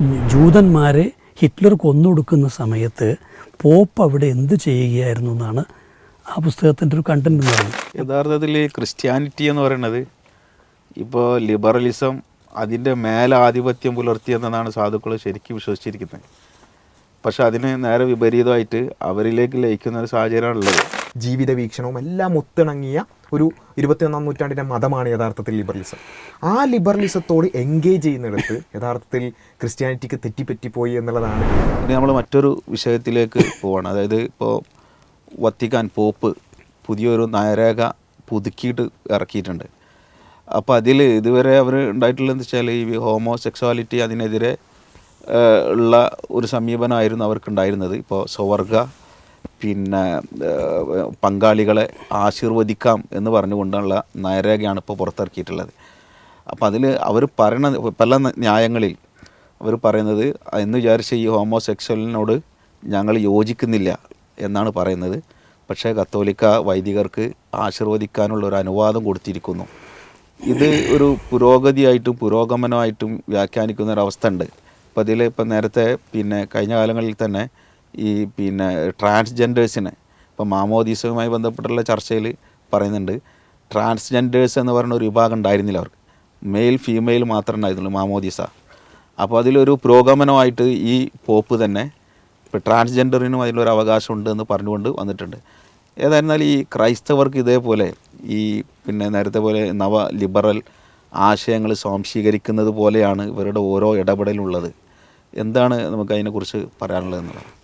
ജൂതന്മാരെ ഹിറ്റ്ലർ കൊന്നൊടുക്കുന്ന സമയത്ത് പോപ്പ് അവിടെ എന്ത് ചെയ്യുകയായിരുന്നു എന്നാണ് ആ പുസ്തകത്തിന്റെ ഒരു കണ്ടന്റ് എന്ന് പറയുന്നത്. യഥാർത്ഥത്തിൽ ക്രിസ്ത്യാനിറ്റി എന്ന് പറയുന്നത് ഇപ്പോൾ ലിബറലിസം അതിന്റെ മേലെ ആധിപത്യം പുലർത്തിയെന്നാണ് സാധുക്കൾ ശരിക്കും വിശ്വസിച്ചിരിക്കുന്നത്. പക്ഷെ അതിന് നേരെ വിപരീതമായിട്ട് അവരിലേക്ക് ലയിക്കുന്ന ഒരു സാഹചര്യമാണുള്ളത്. ജീവിത വീക്ഷണവും എല്ലാം ഒത്തിണങ്ങിയ ഒരു ഇരുപത്തിയൊന്നാം നൂറ്റാണ്ടിന്റെ മതമാണ് യഥാർത്ഥത്തിൽ ലിബറലിസം. ആ ലിബറലിസത്തോട് എൻഗേജ് ചെയ്യുന്നിടത്ത് യഥാർത്ഥത്തിൽ ക്രിസ്ത്യാനിറ്റിക്ക് തെറ്റിപ്പറ്റിപ്പോയി എന്നുള്ളതാണ്. ഇനി നമ്മൾ മറ്റൊരു വിഷയത്തിലേക്ക് പോവാണ്. അതായത് ഇപ്പോൾ വത്തിക്കാൻ പോപ്പ് പുതിയൊരു നയരേഖ പുതുക്കിയിട്ട് ഇറക്കിയിട്ടുണ്ട്. അപ്പോൾ അതിൽ ഇതുവരെ അവർ ഉണ്ടായിട്ടുള്ളതെന്ന് വെച്ചാൽ ഈ ഹോമോ സെക്സ്വാലിറ്റി അതിനെതിരെ ഉള്ള ഒരു സമീപനമായിരുന്നു അവർക്കുണ്ടായിരുന്നത്. ഇപ്പോൾ സ്വവർഗ പിന്നെ പങ്കാളികളെ ആശീർവദിക്കാം എന്ന് പറഞ്ഞുകൊണ്ടുള്ള നയരേഖയാണ് ഇപ്പോൾ പുറത്തിറക്കിയിട്ടുള്ളത്. അപ്പോൾ അതിൽ അവർ പറയണ പല ന്യായങ്ങളിൽ അവർ പറയുന്നത് എന്ന് വിചാരിച്ച ഈ ഹോമോസെക്സ്വലിനോട് ഞങ്ങൾ യോജിക്കുന്നില്ല എന്നാണ് പറയുന്നത്. പക്ഷേ കത്തോലിക്ക വൈദികർക്ക് ആശീർവദിക്കാനുള്ള ഒരു അനുവാദം കൊടുത്തിരിക്കുന്നു. ഇത് ഒരു പുരോഗതിയായിട്ടും പുരോഗമനമായിട്ടും വ്യാഖ്യാനിക്കുന്ന ഒരു അവസ്ഥ ഉണ്ട്. അപ്പോൾ അതിൽ ഇപ്പം നേരത്തെ പിന്നെ കഴിഞ്ഞ കാലങ്ങളിൽ തന്നെ ഈ പിന്നെ ട്രാൻസ്ജെൻഡേഴ്സിനെ ഇപ്പോൾ മാമോദീസവുമായി ബന്ധപ്പെട്ടുള്ള ചർച്ചയിൽ പറയുന്നുണ്ട് ട്രാൻസ്ജെൻഡേഴ്സ് എന്ന് പറയുന്ന ഒരു വിഭാഗം ഉണ്ടായിരുന്നില്ല അവർക്ക്. മെയിൽ ഫീമെയിൽ മാത്രമേ ഉണ്ടായിരുന്നുള്ളൂ മാമോദീസ. അപ്പോൾ അതിലൊരു പുരോഗമനമായിട്ട് ഈ പോപ്പ് തന്നെ ഇപ്പോൾ ട്രാൻസ്ജെൻഡറിനും അതിലൊരു അവകാശമുണ്ട് എന്ന് പറഞ്ഞുകൊണ്ട് വന്നിട്ടുണ്ട്. ഏതായിരുന്നാൽ ഈ ക്രൈസ്തവർക്ക് ഇതേപോലെ ഈ പിന്നെ നേരത്തെ പോലെ നവ ലിബറൽ ആശയങ്ങൾ സ്വാംശീകരിക്കുന്നത് പോലെയാണ് ഇവരുടെ ഓരോ ഇടപെടലുള്ളത്. എന്താണ് നമുക്ക് അതിനെക്കുറിച്ച് പറയാനുള്ളത് എന്നുള്ളത്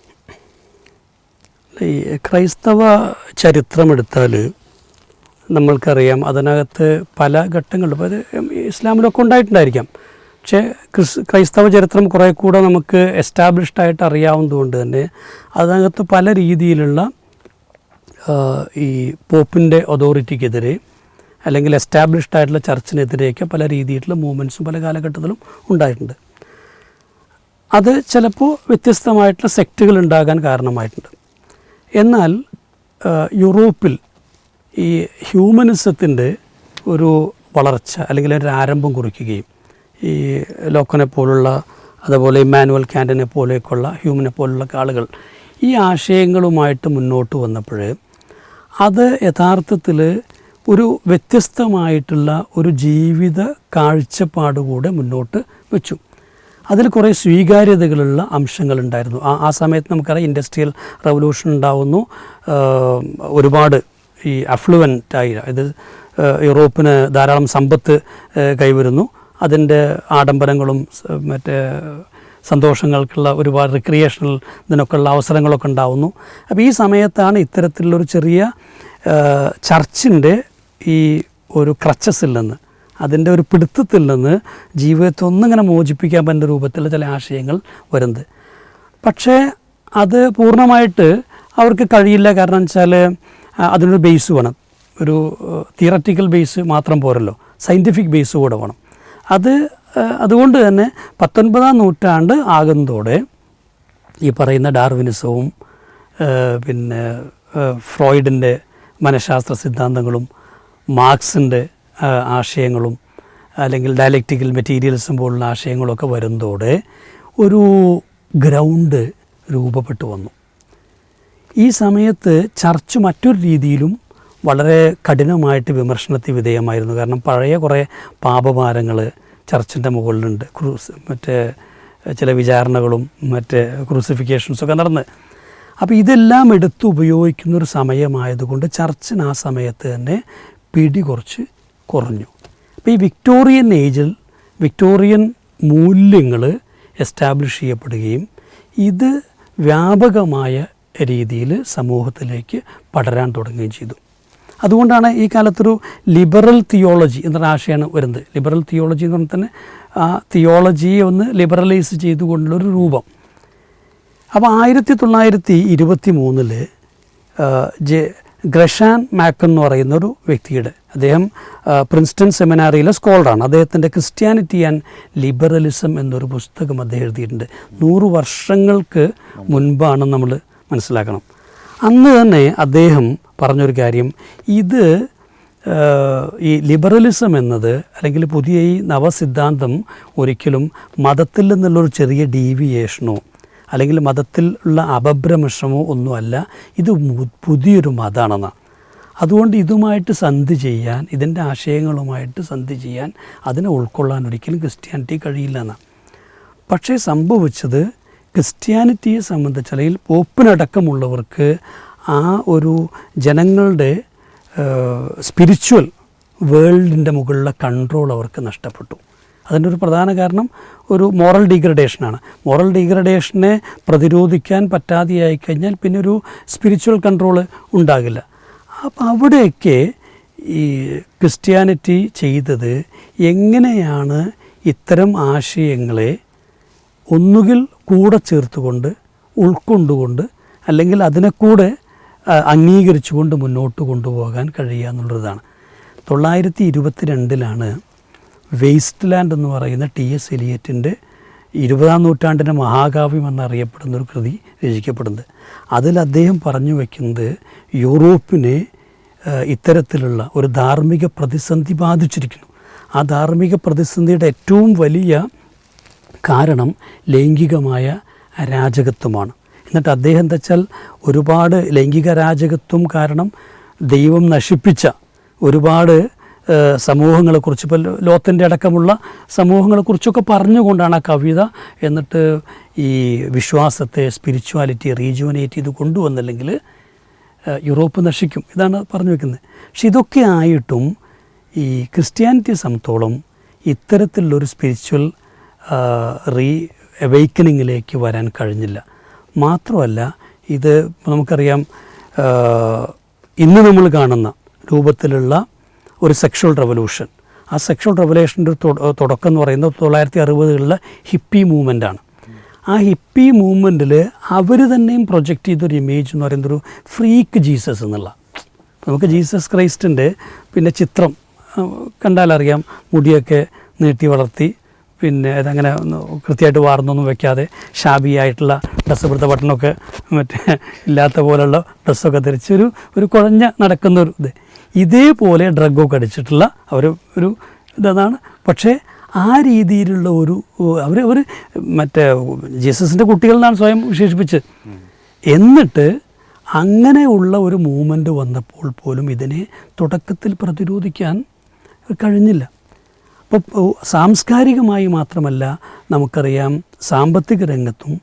ഈ ക്രൈസ്തവ ചരിത്രമെടുത്താൽ നമ്മൾക്കറിയാം അതിനകത്ത് പല ഘട്ടങ്ങളുണ്ട് അപ്പോൾ അത് ഇസ്ലാമിലൊക്കെ ഉണ്ടായിട്ടുണ്ടായിരിക്കാം. പക്ഷേ ക്രിസ് ക്രൈസ്തവ ചരിത്രം കുറേ കൂടെ നമുക്ക് എസ്റ്റാബ്ലിഷ്ഡ് ആയിട്ട് അറിയാവുന്നതുകൊണ്ട് തന്നെ അതിനകത്ത് പല രീതിയിലുള്ള ഈ പോപ്പിന്റെ അതോറിറ്റിക്കെതിരെ അല്ലെങ്കിൽ എസ്റ്റാബ്ലിഷ്ഡ് ആയിട്ടുള്ള ചർച്ചിനെതിരെയൊക്കെ പല രീതിയിലുള്ള മൂവ്മെന്റ്സും പല കാലഘട്ടത്തിലും ഉണ്ടായിട്ടുണ്ട്. അത് ചിലപ്പോൾ വ്യത്യസ്തമായിട്ടുള്ള സെക്റ്റുകൾ ഉണ്ടാകാൻ കാരണമായിട്ടുണ്ട്. എന്നാൽ യൂറോപ്പിൽ ഈ ഹ്യൂമനിസത്തിന്റെ ഒരു വളർച്ച അല്ലെങ്കിൽ ഒരു ആരംഭം കുറിക്കുകയും ഈ ലോക്കനെ പോലുള്ള അതുപോലെ ഇമ്മാനുവൽ കാന്റനെ പോലെയൊക്കെയുള്ള ഹ്യൂമനെ പോലുള്ള ആളുകൾ ഈ ആശയങ്ങളുമായിട്ട് മുന്നോട്ട് വന്നപ്പോൾ അത് യഥാർത്ഥത്തിൽ ഒരു വ്യത്യസ്തമായിട്ടുള്ള ഒരു ജീവിത കാഴ്ചപ്പാടുകൂടെ മുന്നോട്ട് വെച്ചു. അതിൽ കുറേ സ്വീകാര്യതകളുള്ള അംശങ്ങളുണ്ടായിരുന്നു. ആ ആ സമയത്ത് നമുക്കറിയാം ഇൻഡസ്ട്രിയൽ റവല്യൂഷൻ ഉണ്ടാവുന്നു. ഒരുപാട് ഈ അഫ്ലുവന്റ് ആയി ഇത് യൂറോപ്പിന് ധാരാളം സമ്പത്ത് കൈവരുന്നു. അതിന്റെ ആഡംബരങ്ങളും മറ്റേ സന്തോഷങ്ങൾക്കുള്ള ഒരുപാട് റിക്രിയേഷണൽ ഇതിനൊക്കെയുള്ള അവസരങ്ങളൊക്കെ ഉണ്ടാവുന്നു. അപ്പോൾ ഈ സമയത്താണ് ഇത്തരത്തിലുള്ളൊരു ചെറിയ ചർച്ചിന്റെ ഈ ഒരു ക്രച്ചസിൽ നിന്ന് അതിന്റെ ഒരു പിടുത്തത്തിൽ നിന്ന് ജീവിതത്തെ ഒന്നിങ്ങനെ മോചിപ്പിക്കാൻ പറ്റുന്ന രൂപത്തിലുള്ള ചില ആശയങ്ങൾ വരുന്നത്. പക്ഷേ അത് പൂർണമായിട്ട് അവർക്ക് കഴിയില്ല. കാരണം വെച്ചാൽ അതിനൊരു ബേസ് വേണം. ഒരു തിയററ്റിക്കൽ ബേസ് മാത്രം പോരല്ലോ. സയന്റിഫിക് ബേസ് കൂടെ വേണം. അത് അതുകൊണ്ട് തന്നെ പത്തൊൻപതാം നൂറ്റാണ്ട് ആകുന്നതോടെ ഈ പറയുന്ന ഡാർവിനിസവും പിന്നെ ഫ്രോയിഡിന്റെ മനഃശാസ്ത്ര സിദ്ധാന്തങ്ങളും മാർക്സിന്റെ ആശയങ്ങളും അല്ലെങ്കിൽ ഡയലക്റ്റിക്കൽ മെറ്റീരിയൽസും പോലുള്ള ആശയങ്ങളൊക്കെ വരുന്നതോടെ ഒരു ഗ്രൗണ്ട് രൂപപ്പെട്ടു വന്നു. ഈ സമയത്ത് ചർച്ച് മറ്റൊരു രീതിയിലും വളരെ കഠിനമായിട്ട് വിമർശനത്തിന് വിധേയമായിരുന്നു. കാരണം പഴയ കുറേ പാപഭാരങ്ങൾ ചർച്ചിന്റെ മുകളിലുണ്ട്. ക്രൂസ് മറ്റേ ചില വിചാരണകളും മറ്റേ ക്രൂസിഫിക്കേഷൻസൊക്കെ നടന്ന്. അപ്പോൾ ഇതെല്ലാം എടുത്ത് ഉപയോഗിക്കുന്ന ഒരു സമയമായതുകൊണ്ട് ചർച്ചിന് ആ സമയത്ത് തന്നെ പിടി കുറച്ച് കുറഞ്ഞു. അപ്പോൾ ഈ വിക്ടോറിയൻ ഏജിൽ വിക്ടോറിയൻ മൂല്യങ്ങൾ എസ്റ്റാബ്ലിഷ് ചെയ്യപ്പെടുകയും ഇത് വ്യാപകമായ രീതിയിൽ സമൂഹത്തിലേക്ക് പടരാൻ തുടങ്ങുകയും ചെയ്തു. അതുകൊണ്ടാണ് ഈ കാലത്തൊരു ലിബറൽ തിയോളജി എന്നൊരു ആശയമാണ് വരുന്നത്. ലിബറൽ തിയോളജി എന്ന് പറഞ്ഞാൽ തന്നെ ആ തിയോളജിയെ ഒന്ന് ലിബറലൈസ് ചെയ്തുകൊണ്ടുള്ളൊരു രൂപം. അപ്പോൾ ആയിരത്തി തൊള്ളായിരത്തി ഇരുപത്തി മൂന്നിൽ ജെ ഗ്രഷാൻ മാക്കൻ എന്ന് പറയുന്ന ഒരു വ്യക്തിയുടെ അദ്ദേഹം പ്രിൻസ്റ്റൺ സെമിനാറിയിലെ സ്കോളറാണ്. അദ്ദേഹത്തിന്റെ ക്രിസ്ത്യാനിറ്റി ആൻഡ് ലിബറലിസം എന്നൊരു പുസ്തകം അദ്ദേഹം എഴുതിയിട്ടുണ്ട്. നൂറ് വർഷങ്ങൾക്ക് മുൻപാണ് നമ്മൾ മനസ്സിലാക്കണം. അന്ന് തന്നെ അദ്ദേഹം പറഞ്ഞൊരു കാര്യം ഇത് ഈ ലിബറലിസം എന്നത് അല്ലെങ്കിൽ പുതിയ ഈ നവസിദ്ധാന്തം ഒരിക്കലും മതത്തിൽ നിന്നുള്ളൊരു ചെറിയ ഡീവിയേഷനോ അല്ലെങ്കിൽ മതത്തിൽ ഉള്ള അപഭ്രമിഷമോ ഒന്നുമല്ല ഇത് പുതിയൊരു മതമാണെന്നാണ് അതുകൊണ്ട് ഇതുമായിട്ട് സന്ധി ചെയ്യാൻ ഇതിന്റെ ആശയങ്ങളുമായിട്ട് സന്ധി ചെയ്യാൻ അതിനെ ഉൾക്കൊള്ളാൻ ഒരിക്കലും ക്രിസ്ത്യാനിറ്റി കഴിയില്ല എന്നാണ് പക്ഷേ സംഭവിച്ചത് ക്രിസ്ത്യാനിറ്റിയെ സംബന്ധിച്ച് അല്ലെങ്കിൽ പോപ്പിനടക്കമുള്ളവർക്ക് ആ ഒരു ജനങ്ങളുടെ സ്പിരിച്വൽ വേൾഡിന്റെ മുകളിലെ കൺട്രോൾ അവർക്ക് നഷ്ടപ്പെട്ടു. അതിന്റെ ഒരു പ്രധാന കാരണം ഒരു മോറൽ ഡീഗ്രഡേഷനാണ്. മോറൽ ഡീഗ്രഡേഷനെ പ്രതിരോധിക്കാൻ പറ്റാതെയായി കഴിഞ്ഞാൽ പിന്നെ ഒരു സ്പിരിച്വൽ കൺട്രോൾ ഉണ്ടാകില്ല. അപ്പം അവിടെയൊക്കെ ഈ ക്രിസ്ത്യാനിറ്റി ചെയ്തത് എങ്ങനെയാണ് ഇത്തരം ആശയങ്ങളെ ഒന്നുകിൽ കൂടെ ചേർത്തുകൊണ്ട് ഉൾക്കൊണ്ടുകൊണ്ട് അല്ലെങ്കിൽ അതിനെ കൂടെ ആ, അംഗീകരിച്ചുകൊണ്ട് മുന്നോട്ട് കൊണ്ടുപോകാൻ കഴിയുക എന്നുള്ളതാണ്. തൊള്ളായിരത്തി ഇരുപത്തി രണ്ടിലാണ് വേസ്റ്റ് ലാൻഡ് എന്ന് പറയുന്ന ടി എസ് എലിയറ്റിന്റെ ഇരുപതാം നൂറ്റാണ്ടിന്റെ മഹാകാവ്യം എന്നറിയപ്പെടുന്ന ഒരു കൃതി രചിക്കപ്പെടുന്നത്. അതിൽ അദ്ദേഹം പറഞ്ഞു വയ്ക്കുന്നത് യൂറോപ്പിനെ ഇത്തരത്തിലുള്ള ഒരു ധാർമ്മിക പ്രതിസന്ധി ബാധിച്ചിരിക്കുന്നു. ആ ധാർമ്മിക പ്രതിസന്ധിയുടെ ഏറ്റവും വലിയ കാരണം ലൈംഗികമായ അരാജകത്വമാണ് എന്നിട്ട് അദ്ദേഹം എന്താ വെച്ചാൽ ഒരുപാട് ലൈംഗിക അരാജകത്വം കാരണം ദൈവം നശിപ്പിച്ച ഒരുപാട് സമൂഹങ്ങളെക്കുറിച്ച്. ഇപ്പോൾ ലോത്തിന്റെ അടക്കമുള്ള സമൂഹങ്ങളെക്കുറിച്ചൊക്കെ പറഞ്ഞുകൊണ്ടാണ് ആ കവിത എന്നിട്ട് ഈ വിശ്വാസത്തെ സ്പിരിച്വാലിറ്റി റീജുവനേറ്റ് ചെയ്ത് കൊണ്ടുവന്നില്ലെങ്കിൽ യൂറോപ്പ് നശിക്കും. ഇതാണ് പറഞ്ഞു വെക്കുന്നത്. പക്ഷെ ഇതൊക്കെ ആയിട്ടും ഈ ക്രിസ്ത്യാനിറ്റിയെ സംബന്ധിച്ചോളം ഇത്തരത്തിലുള്ളൊരു സ്പിരിച്വൽ റീ അവൈക്കനിങ്ങിലേക്ക് വരാൻ കഴിഞ്ഞില്ല. മാത്രമല്ല ഇത് നമുക്കറിയാം ഇന്ന് നമ്മൾ കാണുന്ന രൂപത്തിലുള്ള ഒരു സെക്ഷൽ റെവല്യൂഷൻ ആ സെക്ഷൽ റെവല്യൂഷന്റെ തുടക്കം എന്ന് പറയുന്നത് തൊള്ളായിരത്തി അറുപതുകളിലെ ഹിപ്പി മൂവ്മെന്റാണ് ആ ഹിപ്പി മൂവ്മെന്റിൽ അവർ തന്നെയും പ്രൊജക്റ്റ് ചെയ്തൊരു ഇമേജ് എന്ന് പറയുന്നത് ഒരു ഫ്രീക്ക് ജീസസ് എന്നുള്ള. നമുക്ക് ജീസസ് ക്രൈസ്റ്റിന്റെ പിന്നെ ചിത്രം കണ്ടാലറിയാം. മുടിയൊക്കെ നീട്ടി വളർത്തി പിന്നെ അതങ്ങനെ കൃത്യമായിട്ട് വാർന്നൊന്നും വെക്കാതെ ഷാബിയായിട്ടുള്ള ഡ്രസ്സ് പിടുത്ത ബട്ടണൊക്കെ മറ്റേ ഇല്ലാത്ത പോലുള്ള ഡ്രസ്സൊക്കെ ധരിച്ചൊരു ഒരു ഒരു കുഴഞ്ഞ നടക്കുന്ന ഒരു ഇത്. ഇതേപോലെ ഡ്രഗൊക്കെ അടിച്ചിട്ടുള്ള അവർ ഒരു ഇതാണ് പക്ഷേ ആ രീതിയിലുള്ള ഒരു അവർ അവർ മറ്റേ ജീസസിന്റെ കുട്ടികൾ എന്നാണ് സ്വയം വിശേഷിപ്പിച്ച്. എന്നിട്ട് അങ്ങനെയുള്ള ഒരു മൂമെന്റ് വന്നപ്പോൾ പോലും ഇതിനെ തുടക്കത്തിൽ പ്രതിരോധിക്കാൻ കഴിഞ്ഞില്ല. അപ്പോൾ സാംസ്കാരികമായി മാത്രമല്ല നമുക്കറിയാം സാമ്പത്തിക രംഗത്തും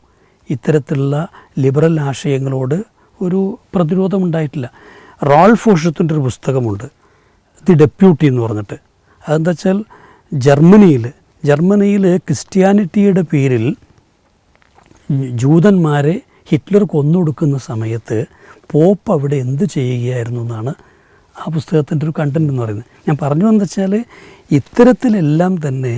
ഇത്തരത്തിലുള്ള ലിബറൽ ആശയങ്ങളോട് ഒരു പ്രതിരോധമുണ്ടായിട്ടില്ല. റോൾ ഫോഷത്തിന്റെ ഒരു പുസ്തകമുണ്ട്. ദി ഡെപ്യൂട്ടി എന്ന് പറഞ്ഞിട്ട്. അതെന്താ വെച്ചാൽ ജർമ്മനിയിൽ ജർമ്മനിയിൽ ക്രിസ്ത്യാനിറ്റിയുടെ പേരിൽ ജൂതന്മാരെ ഹിറ്റ്ലർ കൊന്നൊടുക്കുന്ന സമയത്ത് പോപ്പ് അവിടെ എന്ത് ചെയ്യുകയായിരുന്നു എന്നാണ് ആ പുസ്തകത്തിന്റെ ഒരു കണ്ടന്റ് എന്ന് പറയുന്നത്. ഞാൻ പറഞ്ഞു എന്താ വെച്ചാൽ ഇത്തരത്തിലെല്ലാം തന്നെ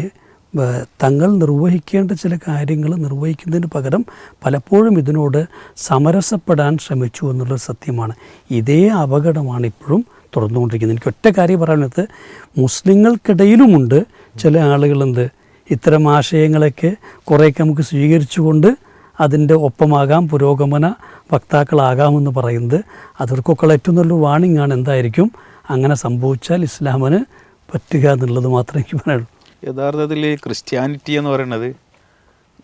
തങ്ങൾ നിർവഹിക്കേണ്ട ചില കാര്യങ്ങൾ നിർവഹിക്കുന്നതിന് പകരം പലപ്പോഴും ഇതിനോട് സമരസപ്പെടാൻ ശ്രമിച്ചു എന്നുള്ള സത്യമാണ്. ഇതേ അപകടമാണ് ഇപ്പോഴും തുറന്നുകൊണ്ടിരിക്കുന്നത് എനിക്ക് ഒറ്റ കാര്യം പറയുന്നത് മുസ്ലിങ്ങൾക്കിടയിലുമുണ്ട് ചില ആളുകളെന്ത് ഇത്തരം ആശയങ്ങളൊക്കെ കുറേയൊക്കെ നമുക്ക് സ്വീകരിച്ചുകൊണ്ട് അതിന്റെ ഒപ്പമാകാം പുരോഗമന വക്താക്കളാകാമെന്ന് പറയുന്നത് അവർക്കൊക്കെ ഏറ്റവും നല്ലൊരു വാണിംഗ് ആണ്. എന്തായിരിക്കും? അങ്ങനെ സംഭവിച്ചാൽ ഇസ്ലാമിന് പറ്റുക എന്നുള്ളത് മാത്രമേ എനിക്ക് പറയുള്ളൂ യഥാർത്ഥത്തിൽ ക്രിസ്ത്യാനിറ്റി എന്ന് പറയുന്നത്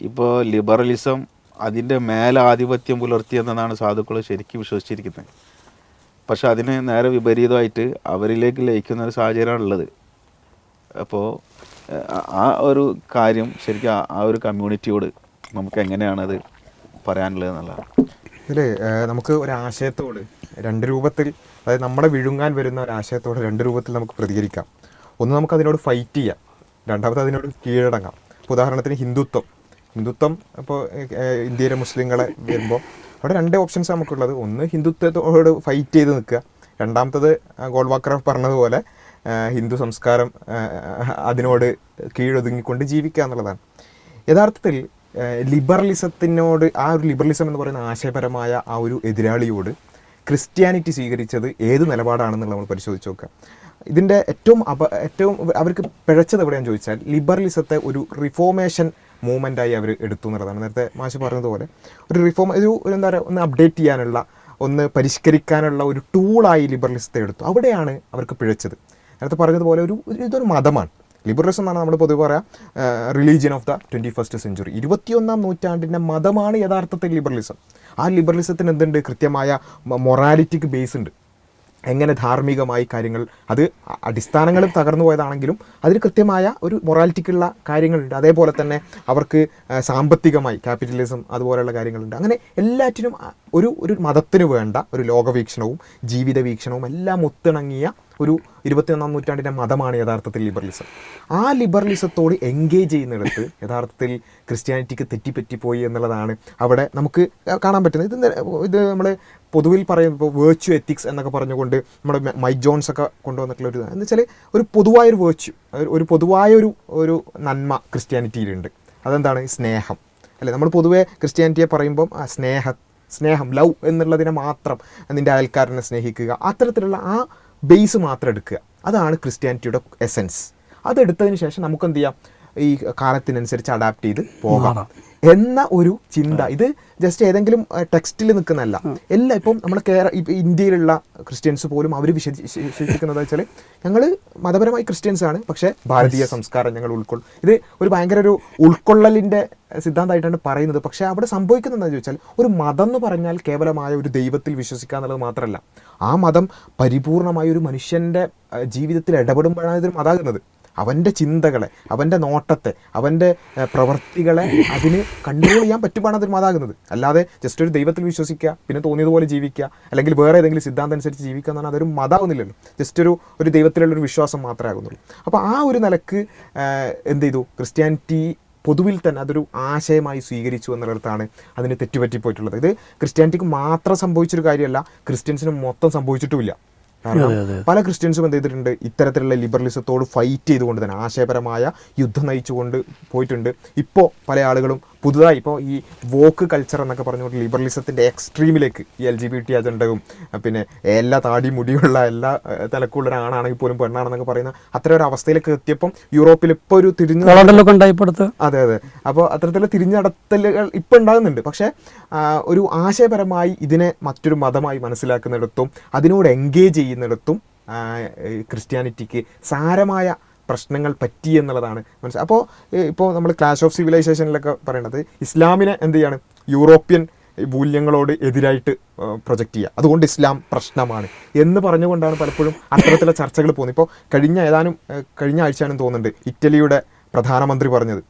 ഇപ്പോൾ ലിബറലിസം അതിന്റെ മേലെ ആധിപത്യം പുലർത്തിയെന്നാണ് സാധുക്കൾ ശരിക്കും വിശ്വസിച്ചിരിക്കുന്നത്. പക്ഷെ അതിന് നേരെ വിപരീതമായിട്ട് അവരിലേക്ക് ലയിക്കുന്ന ഒരു സാഹചര്യമാണ് ഉള്ളത്. അപ്പോൾ ആ ഒരു കാര്യം ശരിക്കും ആ- ഒരു കമ്മ്യൂണിറ്റിയോട് നമുക്ക് എങ്ങനെയാണത് പറയാനുള്ളത് എന്നുള്ളതാണ്. ഇതിൽ നമുക്ക് ഒരാശയത്തോട് രണ്ട് രൂപത്തിൽ അതായത് നമ്മളെ വിഴുങ്ങാൻ വരുന്ന ഒരാശയത്തോട് രണ്ട് രൂപത്തിൽ നമുക്ക് പ്രതികരിക്കാം. ഒന്ന് നമുക്ക് അതിനോട് ഫൈറ്റ് ചെയ്യാം. രണ്ടാമത് അതിനോട് കീഴടങ്ങാം. ഇപ്പോൾ ഉദാഹരണത്തിന് ഹിന്ദുത്വം. ഹിന്ദുത്വം ഇപ്പോൾ ഇന്ത്യയിലെ മുസ്ലിങ്ങളെ വരുമ്പോൾ അവിടെ രണ്ട് ഓപ്ഷൻസ് നമുക്കുള്ളത്. ഒന്ന് ഹിന്ദുത്വത്തോട് ഫൈറ്റ് ചെയ്ത് നിൽക്കുക. രണ്ടാമത്തത് ഗോൾവാക്കർ പറഞ്ഞതുപോലെ ഹിന്ദു സംസ്കാരം അതിനോട് കീഴൊതുങ്ങിക്കൊണ്ട് ജീവിക്കുക എന്നുള്ളതാണ്. യഥാർത്ഥത്തിൽ ലിബറലിസത്തിനോട് ആ ഒരു ലിബറലിസം എന്ന് പറയുന്ന ആശയപരമായ ആ ഒരു എതിരാളിയോട് ക്രിസ്ത്യാനിറ്റി സ്വീകരിച്ചത് ഏത് നിലപാടാണെന്നുള്ള നമ്മൾ പരിശോധിച്ച് നോക്കുക. ഇതിന്റെ ഏറ്റവും അപ ഏറ്റവും അവർക്ക് പിഴച്ചത് എവിടെയാണെന്ന് ചോദിച്ചാൽ ലിബറലിസത്തെ ഒരു റിഫോർമേഷൻ മൂവ്മെന്റായി അവർ എടുത്തു എന്നുള്ളതാണ്. നേരത്തെ മാഷ് പറഞ്ഞതുപോലെ ഒരു റിഫോം ഒരു എന്താ പറയുക ഒന്ന് അപ്ഡേറ്റ് ചെയ്യാനുള്ള ഒന്ന് പരിഷ്കരിക്കാനുള്ള ഒരു ടൂളായി ലിബറലിസത്തെ എടുത്തു. അവിടെയാണ് അവർക്ക് പിഴച്ചത്. നേരത്തെ പറഞ്ഞതുപോലെ ഒരു ഇതൊരു മതമാണ്. ലിബറലിസം എന്നാണ് നമ്മൾ പൊതുവെ പറയാം religion of the twenty first century ഇരുപത്തിയൊന്നാം നൂറ്റാണ്ടിന്റെ മതമാണ് യഥാർത്ഥത്തിൽ ലിബറലിസം. ആ ലിബറലിസത്തിന് എന്തുണ്ട്? കൃത്യമായ മൊറാലിറ്റിക്ക് ബേസ് ഉണ്ട്. എങ്ങനെ ധാർമ്മികമായി കാര്യങ്ങൾ അത് അടിസ്ഥാനങ്ങൾ തകർന്നു പോയതാണെങ്കിലും അതിന് കൃത്യമായ ഒരു മൊറാലിറ്റിക്കുള്ള കാര്യങ്ങളുണ്ട്. അതേപോലെ തന്നെ അവർക്ക് സാമ്പത്തികമായി ക്യാപിറ്റലിസം അതുപോലെയുള്ള കാര്യങ്ങളുണ്ട്. അങ്ങനെ എല്ലാറ്റിനും ഒരു ഒരു മതത്തിന് വേണ്ട ഒരു ലോകവീക്ഷണവും ജീവിത വീക്ഷണവും എല്ലാം ഒത്തിണങ്ങിയ ഒരു ഇരുപത്തിയൊന്നാം നൂറ്റാണ്ടിന്റെ മതമാണ് യഥാർത്ഥത്തിൽ ലിബറലിസം. ആ ലിബറലിസത്തോട് എൻഗേജ് ചെയ്യുന്നിടത്ത് യഥാർത്ഥത്തിൽ ക്രിസ്ത്യാനിറ്റിക്ക് തെറ്റിപ്പറ്റിപ്പോയി എന്നുള്ളതാണ് അവിടെ നമുക്ക് കാണാൻ പറ്റുന്നത്. ഇത് ഇത് നമ്മൾ പൊതുവിൽ പറയുമ്പോൾ വേർച്യു എത്തിക്സ് എന്നൊക്കെ പറഞ്ഞുകൊണ്ട് നമ്മുടെ മൈക്ക് ജോൺസ് ഒക്കെ കൊണ്ടുവന്നിട്ടുള്ള ഒരു എന്ന് വെച്ചാൽ ഒരു പൊതുവായൊരു വേർച്യു ഒരു പൊതുവായൊരു ഒരു നന്മ ക്രിസ്ത്യാനിറ്റിയിലുണ്ട്. അതെന്താണ്? സ്നേഹം. അല്ലേ? നമ്മൾ പൊതുവേ ക്രിസ്ത്യാനിറ്റിയെ പറയുമ്പം ആ സ്നേഹ സ്നേഹം ലവ് എന്നുള്ളതിനെ മാത്രം നിന്റെ അയൽക്കാരനെ സ്നേഹിക്കുക. അത്തരത്തിലുള്ള ആ ബേസ് മാത്രം എടുക്കുക. അതാണ് ക്രിസ്ത്യാനിറ്റിയുടെ എസെൻസ് അതെടുത്തതിന് ശേഷം നമുക്ക് എന്ത് ചെയ്യാം? ഈ കാലത്തിനനുസരിച്ച് അഡാപ്റ്റ് ചെയ്ത് പോകാം. എന്ന ഒരു ചിന്ത. ഇത് ജസ്റ്റ് ഏതെങ്കിലും ടെക്സ്റ്റിൽ നിൽക്കുന്നതല്ല. എല്ലാം ഇപ്പം നമ്മൾ കേരള ഇന്ത്യയിലുള്ള ക്രിസ്ത്യൻസ് പോലും അവർ വിശേഷിക്കുന്നത് വെച്ചാൽ ഞങ്ങൾ മതപരമായി ക്രിസ്ത്യൻസ് ആണ് പക്ഷേ ഭാരതീയ സംസ്കാരം ഞങ്ങൾ ഉൾക്കൊള്ളും ഇത് ഒരു ഭയങ്കര ഒരു ഉൾക്കൊള്ളലിന്റെ സിദ്ധാന്തമായിട്ടാണ് പറയുന്നത്. പക്ഷേ അവിടെ സംഭവിക്കുന്നത് എന്താണെന്ന് ചോദിച്ചാൽ ഒരു മതം എന്ന് പറഞ്ഞാൽ കേവലമായ ഒരു ദൈവത്തിൽ വിശ്വസിക്കുക എന്നുള്ളത് മാത്രമല്ല ആ മതം പരിപൂർണമായ ഒരു മനുഷ്യന്റെ ജീവിതത്തിൽ ഇടപെടുമ്പോഴാണ് ഇതൊരു മതാകുന്നത് അവന്റെ ചിന്തകളെ അവന്റെ നോട്ടത്തെ അവന്റെ പ്രവൃത്തികളെ അതിന് കൺട്രോൾ ചെയ്യാൻ പറ്റുമ്പോഴാണ് അതൊരു മാതാകുന്നത്. അല്ലാതെ ജസ്റ്റ് ഒരു ദൈവത്തിൽ വിശ്വസിക്കുക പിന്നെ തോന്നിയതുപോലെ ജീവിക്കുക അല്ലെങ്കിൽ വേറെ ഏതെങ്കിലും സിദ്ധാന്തം അനുസരിച്ച് ജീവിക്കുക എന്നാണ് അതൊരു മതാവുന്നില്ലല്ലോ. ജസ്റ്റ് ഒരു ഒരു ദൈവത്തിലുള്ളൊരു വിശ്വാസം മാത്രമേ ആകുന്നുള്ളൂ. അപ്പോൾ ആ ഒരു നിലയ്ക്ക് എന്ത് ചെയ്തു? ക്രിസ്ത്യാനിറ്റി പൊതുവിൽ തന്നെ അതൊരു ആശയമായി സ്വീകരിച്ചു എന്നുള്ളിടത്താണ് അതിന് തെറ്റുപറ്റിപ്പോയിട്ടുള്ളത്. ഇത് ക്രിസ്ത്യാനിറ്റിക്ക് മാത്രം സംഭവിച്ചൊരു കാര്യമല്ല ക്രിസ്ത്യൻസിന് മൊത്തം സംഭവിച്ചിട്ടുമില്ല. കാരണം. പല ക്രിസ്ത്യൻസും എന്ത് ചെയ്തിട്ടുണ്ട് ഇത്തരത്തിലുള്ള ലിബറലിസത്തോട് ഫൈറ്റ് ചെയ്തുകൊണ്ട് തന്നെ ആശയപരമായ യുദ്ധം നയിച്ചുകൊണ്ട് പോയിട്ടുണ്ട് ഇപ്പോൾ പല ആളുകളും പുതുതായി ഇപ്പോൾ ഈ വോക്ക് കൾച്ചർ എന്നൊക്കെ പറഞ്ഞുകൊണ്ട് ലിബറലിസത്തിന്റെ എക്സ്ട്രീമിലേക്ക് ഈ എൽ ജി ബി ടി അജണ്ടയും പിന്നെ എല്ലാ താടി മുടിയുള്ള എല്ലാ തലക്കുള്ള ഒരാണാണെങ്കിൽ പോലും പെണ്ണാണെന്നൊക്കെ പറയുന്ന അത്തരം ഒരു അവസ്ഥയിലേക്ക് എത്തിയപ്പം യൂറോപ്പിൽ ഇപ്പോൾ ഒരു തിരിഞ്ഞു അതെ അതെ. അപ്പോൾ അത്തരത്തിലുള്ള തിരിഞ്ഞടത്തലുകൾ ഇപ്പം ഉണ്ടാകുന്നുണ്ട്. പക്ഷേ ഒരു ആശയപരമായി ഇതിനെ മറ്റൊരു മതമായി മനസ്സിലാക്കുന്നിടത്തും അതിനോട് എൻഗേജ് ചെയ്യുന്നിടത്തും ക്രിസ്ത്യാനിറ്റിക്ക് സാരമായ പ്രശ്നങ്ങൾ പറ്റി എന്നുള്ളതാണ്. മനസ്സിലായി അപ്പോൾ ഇപ്പോൾ നമ്മൾ ക്ലാഷ് ഓഫ് സിവിലൈസേഷനിലൊക്കെ പറയുന്നത് ഇസ്ലാമിനെ എന്ത് ചെയ്യാണ്? യൂറോപ്യൻ മൂല്യങ്ങളോട് എതിരായിട്ട് പ്രൊജക്റ്റ് ചെയ്യുക. അതുകൊണ്ട് ഇസ്ലാം പ്രശ്നമാണ്. എന്ന് പറഞ്ഞുകൊണ്ടാണ് പലപ്പോഴും അത്തരത്തിലുള്ള ചർച്ചകൾ പോകുന്നത്. ഇപ്പോൾ കഴിഞ്ഞ ഏതാനും കഴിഞ്ഞ ആഴ്ചയാണെന്ന് തോന്നുന്നുണ്ട് ഇറ്റലിയുടെ പ്രധാനമന്ത്രി പറഞ്ഞത്.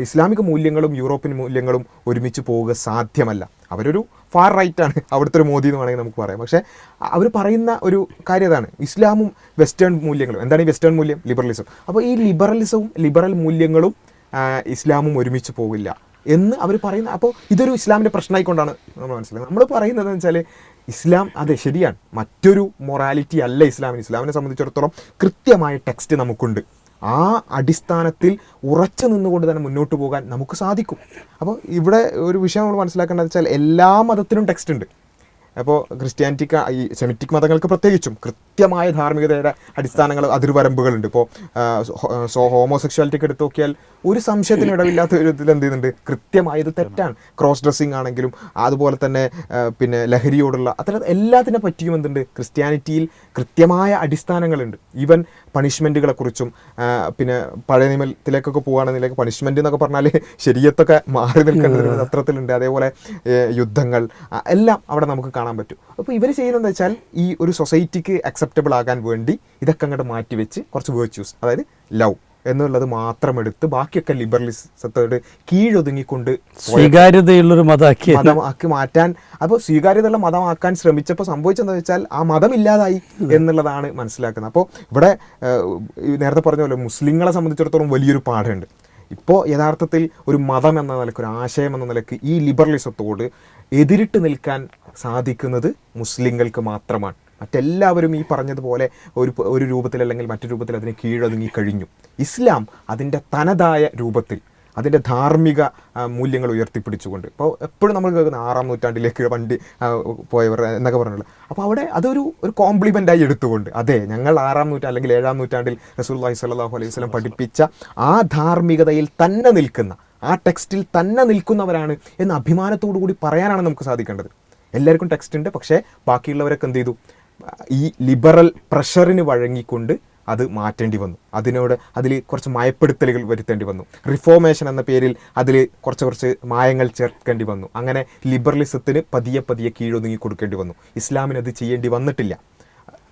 ഇസ്ലാമിക മൂല്യങ്ങളും യൂറോപ്യൻ മൂല്യങ്ങളും ഒരുമിച്ച് പോവുക സാധ്യമല്ല. അവരൊരു ഫാർ റൈറ്റ് ആണ്. അവിടുത്തെ ഒരു മോദി എന്ന് വേണമെങ്കിൽ നമുക്ക് പറയാം. പക്ഷേ അവർ പറയുന്ന ഒരു കാര്യം അതാണ് ഇസ്ലാമും വെസ്റ്റേൺ മൂല്യങ്ങളും. എന്താണ് ഈ വെസ്റ്റേൺ മൂല്യം? ലിബറലിസം. അപ്പോൾ ഈ ലിബറലിസവും ലിബറൽ മൂല്യങ്ങളും ഇസ്ലാമും ഒരുമിച്ച് പോകില്ല എന്ന് അവർ പറയുന്ന അപ്പോൾ ഇതൊരു ഇസ്ലാമിന്റെ പ്രശ്നമായിക്കൊണ്ടാണ് നമ്മൾ മനസ്സിലാക്കുന്നത്. നമ്മൾ പറയുന്നത് വെച്ചാൽ ഇസ്ലാം അതെ ശരിയാണ്. മറ്റൊരു മൊറാലിറ്റി അല്ല ഇസ്ലാമിന്. ഇസ്ലാമിനെ സംബന്ധിച്ചിടത്തോളം കൃത്യമായ ടെക്സ്റ്റ് നമുക്കുണ്ട്. ആ അടിസ്ഥാനത്തിൽ ഉറച്ചു നിന്നുകൊണ്ട് തന്നെ മുന്നോട്ട് പോകാൻ നമുക്ക് സാധിക്കും. അപ്പോൾ ഇവിടെ ഒരു വിഷയം നമ്മൾ മനസ്സിലാക്കേണ്ടത് വെച്ചാൽ എല്ലാ മതത്തിനും ടെക്സ്റ്റ് ഉണ്ട്. അപ്പോൾ ക്രിസ്ത്യാനിറ്റിക്ക് ഈ സെമിറ്റിക് മതങ്ങൾക്ക് പ്രത്യേകിച്ചും കൃത്യമായ ധാർമ്മികതയുടെ അടിസ്ഥാനങ്ങൾ അതിർവരമ്പുകളുണ്ട് ഇപ്പോൾ സോ ഹോമോസെക്ഷുവാലിറ്റിക്ക് എടുത്തു നോക്കിയാൽ ഒരു സംശയത്തിന് ഇടവില്ലാത്ത ഇതിൽ എന്ത് ചെയ്യുന്നുണ്ട്? കൃത്യമായ ഇത് തെറ്റാണ്. ക്രോസ് ഡ്രസ്സിങ് ആണെങ്കിലും അതുപോലെ തന്നെ പിന്നെ ലഹരിയോടുള്ള അത്തരം എല്ലാത്തിനെ പറ്റിയും എന്തുണ്ട്? ക്രിസ്ത്യാനിറ്റിയിൽ കൃത്യമായ അടിസ്ഥാനങ്ങളുണ്ട്. ഈവൻ പണിഷ്മെന്റുകളെ കുറിച്ചും പിന്നെ പഴയ നിയമത്തിലേക്കൊക്കെ പോകുകയാണെന്നിലേക്ക് പണിഷ്മെന്റ് എന്നൊക്കെ പറഞ്ഞാൽ ശരീരത്തൊക്കെ മാറി നിൽക്കേണ്ടത് അത്രത്തിലുണ്ട് അതേപോലെ യുദ്ധങ്ങൾ എല്ലാം അവിടെ നമുക്ക് കാണാൻ പറ്റും. അപ്പോൾ ഇവർ ചെയ്യുന്നത് വെച്ചാൽ ഈ ഒരു സൊസൈറ്റിക്ക് അക്സെപ്റ്റബിൾ ആകാൻ വേണ്ടി ഇതൊക്കെ അങ്ങോട്ട് മാറ്റിവെച്ച് കുറച്ച് വേർച്യൂസ് അതായത് ലവ് എന്നുള്ളത് മാത്രം എടുത്ത് ബാക്കിയൊക്കെ ലിബറലിസത്തോട് കീഴൊതുങ്ങിക്കൊണ്ട് സ്വീകാര്യതയുള്ളൊരു മതമാക്കി മതമാക്കി മാറ്റാൻ അപ്പോൾ സ്വീകാര്യതയുള്ള മതമാക്കാൻ ശ്രമിച്ചപ്പോൾ സംഭവിച്ചെന്ന് വെച്ചാൽ ആ മതം ഇല്ലാതായി എന്നുള്ളതാണ് മനസ്സിലാക്കുന്നത്. അപ്പോൾ ഇവിടെ നേരത്തെ പറഞ്ഞ പോലെ മുസ്ലിങ്ങളെ സംബന്ധിച്ചിടത്തോളം വലിയൊരു പാഠമുണ്ട്. ഇപ്പോൾ യഥാർത്ഥത്തിൽ ഒരു മതം എന്ന നിലയ്ക്ക് ഒരു ആശയം എന്ന നിലയ്ക്ക് ഈ ലിബറലിസത്തോട് എതിരിട്ട് നിൽക്കാൻ സാധിക്കുന്നത് മുസ്ലിങ്ങൾക്ക് മാത്രമാണ്. മറ്റെല്ലാവരും ഈ പറഞ്ഞതുപോലെ ഒരു ഒരു രൂപത്തിൽ അല്ലെങ്കിൽ മറ്റു രൂപത്തിൽ അതിനെ കീഴൊതുങ്ങി കഴിഞ്ഞു. ഇസ്ലാം അതിന്റെ തനതായ രൂപത്തിൽ അതിന്റെ ധാർമ്മിക മൂല്യങ്ങൾ ഉയർത്തിപ്പിടിച്ചുകൊണ്ട്. ഇപ്പോൾ എപ്പോഴും നമ്മൾ കേൾക്കുന്ന ആറാം നൂറ്റാണ്ടിലേക്ക് വണ്ടി പോയവർ എന്നൊക്കെ പറഞ്ഞുള്ളൂ അപ്പോൾ അവിടെ അതൊരു ഒരു കോംപ്ലിമെന്റായി എടുത്തുകൊണ്ട് അതെ ഞങ്ങൾ ആറാം നൂറ്റാണ്ട് അല്ലെങ്കിൽ ഏഴാം നൂറ്റാണ്ടിൽ റസൂല്ലാഹി സ്വല്ലല്ലാഹു അലൈഹി വസല്ലം പഠിപ്പിച്ച ആ ധാർമ്മികതയിൽ തന്നെ നിൽക്കുന്ന ആ ടെക്സ്റ്റിൽ തന്നെ നിൽക്കുന്നവരാണ് എന്ന് അഭിമാനത്തോടു കൂടി പറയാനാണ് നമുക്ക് സാധിക്കേണ്ടത്. എല്ലാവർക്കും ടെക്സ്റ്റ് ഉണ്ട് പക്ഷേ ബാക്കിയുള്ളവരൊക്കെ എന്ത് ചെയ്തു? ഈ ലിബറൽ പ്രഷറിന് വഴങ്ങിക്കൊണ്ട് അത് മാറ്റേണ്ടി വന്നു. അതിനോട് അതിൽ കുറച്ച് മയപ്പെടുത്തലുകൾ വരുത്തേണ്ടി വന്നു. റിഫോർമേഷൻ എന്ന പേരിൽ അതിൽ കുറച്ച് കുറച്ച് മായങ്ങൾ ചേർക്കേണ്ടി വന്നു. അങ്ങനെ ലിബറലിസത്തിന് പതിയെ പതിയെ കീഴൊതുങ്ങി കൊടുക്കേണ്ടി വന്നു. ഇസ്ലാമിന് അത് ചെയ്യേണ്ടി വന്നിട്ടില്ല.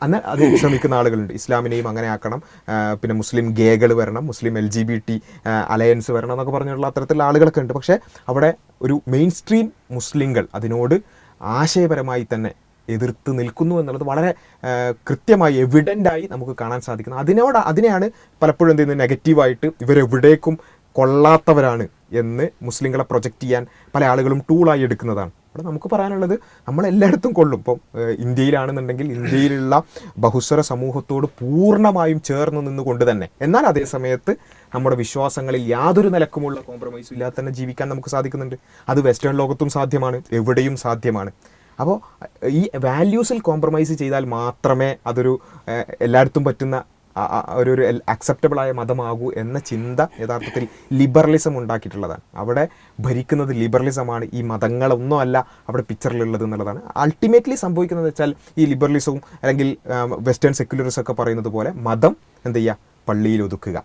അന്ന് അത് ശ്രമിക്കുന്ന ആളുകളുണ്ട്. ഇസ്ലാമിനെയും അങ്ങനെ ആക്കണം. പിന്നെ മുസ്ലിം ഗേകൾ വരണം മുസ്ലിം L G B T alliance വരണം എന്നൊക്കെ പറഞ്ഞിട്ടുള്ള അത്തരത്തിലുള്ള ആളുകളൊക്കെ ഉണ്ട്. പക്ഷേ അവിടെ ഒരു മെയിൻ സ്ട്രീം മുസ്ലിങ്ങൾ അതിനോട് ആശയപരമായി തന്നെ എതിർത്ത് നിൽക്കുന്നു എന്നുള്ളത് വളരെ കൃത്യമായി എവിഡന്റായി നമുക്ക് കാണാൻ സാധിക്കുന്നു. അതിനോട് അതിനെയാണ് പലപ്പോഴും എന്ത് ചെയ്യുന്നത്? നെഗറ്റീവായിട്ട് ഇവരെവിടേക്കും കൊള്ളാത്തവരാണ് എന്ന് മുസ്ലിങ്ങളെ പ്രൊജക്റ്റ് ചെയ്യാൻ പല ആളുകളും ടൂളായി എടുക്കുന്നതാണ്. അവിടെ നമുക്ക് പറയാനുള്ളത് നമ്മൾ എല്ലായിടത്തും കൊള്ളും. ഇപ്പം ഇന്ത്യയിലാണെന്നുണ്ടെങ്കിൽ ഇന്ത്യയിലുള്ള ബഹുസ്വര സമൂഹത്തോട് പൂർണമായും ചേർന്ന് നിന്നുകൊണ്ട് തന്നെ. എന്നാൽ അതേ സമയത്ത് നമ്മുടെ വിശ്വാസങ്ങളിൽ യാതൊരു നിലക്കുമുള്ള കോംപ്രമൈസും ഇല്ലാതെ തന്നെ ജീവിക്കാൻ നമുക്ക് സാധിക്കുന്നുണ്ട്. അത് വെസ്റ്റേൺ ലോകത്തും സാധ്യമാണ് എവിടെയും സാധ്യമാണ്. അപ്പോൾ ഈ വാല്യൂസിൽ കോംപ്രമൈസ് ചെയ്താൽ മാത്രമേ അതൊരു എല്ലായിടത്തും പറ്റുന്ന ഒരു ഒരു അക്സെപ്റ്റബിൾ ആയ മതമാകൂ എന്ന ചിന്ത യഥാർത്ഥത്തിൽ ലിബറലിസം ഉണ്ടാക്കിയിട്ടുള്ളതാണ്. അവിടെ ഭരിക്കുന്നത് ലിബറലിസമാണ് ഈ മതങ്ങളൊന്നും അല്ല അവിടെ പിക്ചറിലുള്ളത് എന്നുള്ളതാണ്. അൾട്ടിമേറ്റ്ലി സംഭവിക്കുന്നത് വെച്ചാൽ ഈ ലിബറലിസവും അല്ലെങ്കിൽ വെസ്റ്റേൺ സെക്യുലറിസം ഒക്കെ പറയുന്നത് പോലെ മതം എന്ത് ചെയ്യുക പള്ളിയിൽ ഒതുക്കുക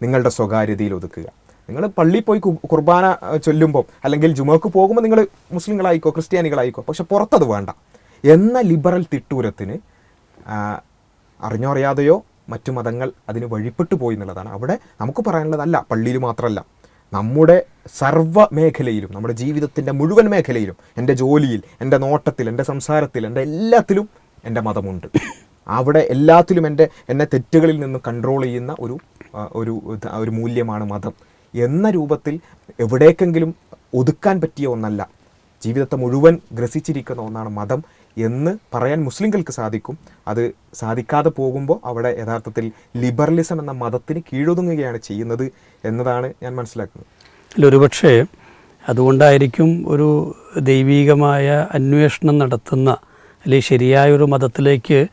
നിങ്ങളുടെ സ്വകാര്യതയിൽ ഒതുക്കുക. നിങ്ങൾ പള്ളിയിൽ പോയി കുർബാന ചൊല്ലുമ്പോൾ അല്ലെങ്കിൽ ജുമക്ക് പോകുമ്പോൾ നിങ്ങൾ മുസ്ലിങ്ങളായിക്കോ ക്രിസ്ത്യാനികളായിക്കോ പക്ഷെ പുറത്തത് വേണ്ട. എന്ന ലിബറൽ തിട്ടൂരത്തിന് അറിഞ്ഞോറിയാതെയോ മറ്റു മതങ്ങൾ അതിന് വഴിപ്പെട്ടു പോയി എന്നുള്ളതാണ്. അവിടെ നമുക്ക് പറയാനുള്ളതല്ല പള്ളിയിൽ മാത്രമല്ല നമ്മുടെ സർവ മേഖലയിലും നമ്മുടെ ജീവിതത്തിന്റെ മുഴുവൻ മേഖലയിലും എന്റെ ജോലിയിൽ എന്റെ നോട്ടത്തിൽ എന്റെ സംസാരത്തിൽ എന്റെ എല്ലാത്തിലും എന്റെ മതമുണ്ട്. അവിടെ എല്ലാത്തിലും എന്റെ എന്നെ തെറ്റുകളിൽ നിന്ന് കൺട്രോൾ ചെയ്യുന്ന ഒരു ഒരു ഒരു മൂല്യമാണ് മതം. എന്ന രൂപത്തിൽ എവിടേക്കെങ്കിലും ഒതുക്കാൻ പറ്റിയ ഒന്നല്ല. ജീവിതത്തെ മുഴുവൻ ഗ്രസിച്ചിരിക്കുന്ന ഒന്നാണ് മതം എന്ന് പറയാൻ മുസ്ലിങ്ങൾക്ക് സാധിക്കും. അത് സാധിക്കാതെ പോകുമ്പോൾ അവിടെ യഥാർത്ഥത്തിൽ ലിബറലിസം എന്ന മതത്തിന് കീഴൊതുങ്ങുകയാണ് ചെയ്യുന്നത് എന്നതാണ് ഞാൻ മനസ്സിലാക്കുന്നത്. അല്ല ഒരുപക്ഷേ അതുകൊണ്ടായിരിക്കും ഒരു ദൈവീകമായ അന്വേഷണം നടത്തുന്ന അല്ലെങ്കിൽ ശരിയായ ഒരു മതത്തിലേക്ക്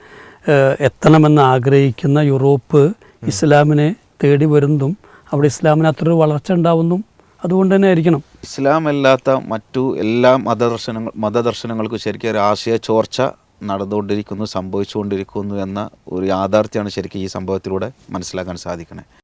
എത്തണമെന്ന് ആഗ്രഹിക്കുന്ന യൂറോപ്പ് ഇസ്ലാമിനെ തേടി വരുന്നതും അവിടെ ഇസ്ലാമിന് അത്രയൊരു വളർച്ച ഉണ്ടാവുന്നു. അതുകൊണ്ട് തന്നെ ആയിരിക്കണം. ഇസ്ലാം അല്ലാത്ത മറ്റു എല്ലാ മതദർശനങ്ങൾ മതദർശനങ്ങൾക്ക് ശരിക്കും ഒരു ആശയ ചോർച്ച നടന്നുകൊണ്ടിരിക്കുന്നു സംഭവിച്ചുകൊണ്ടിരിക്കുന്നു എന്ന ഒരു യാഥാർത്ഥ്യമാണ് ശരിക്കും ഈ സംഭവത്തിലൂടെ മനസ്സിലാക്കാൻ സാധിക്കുന്നത്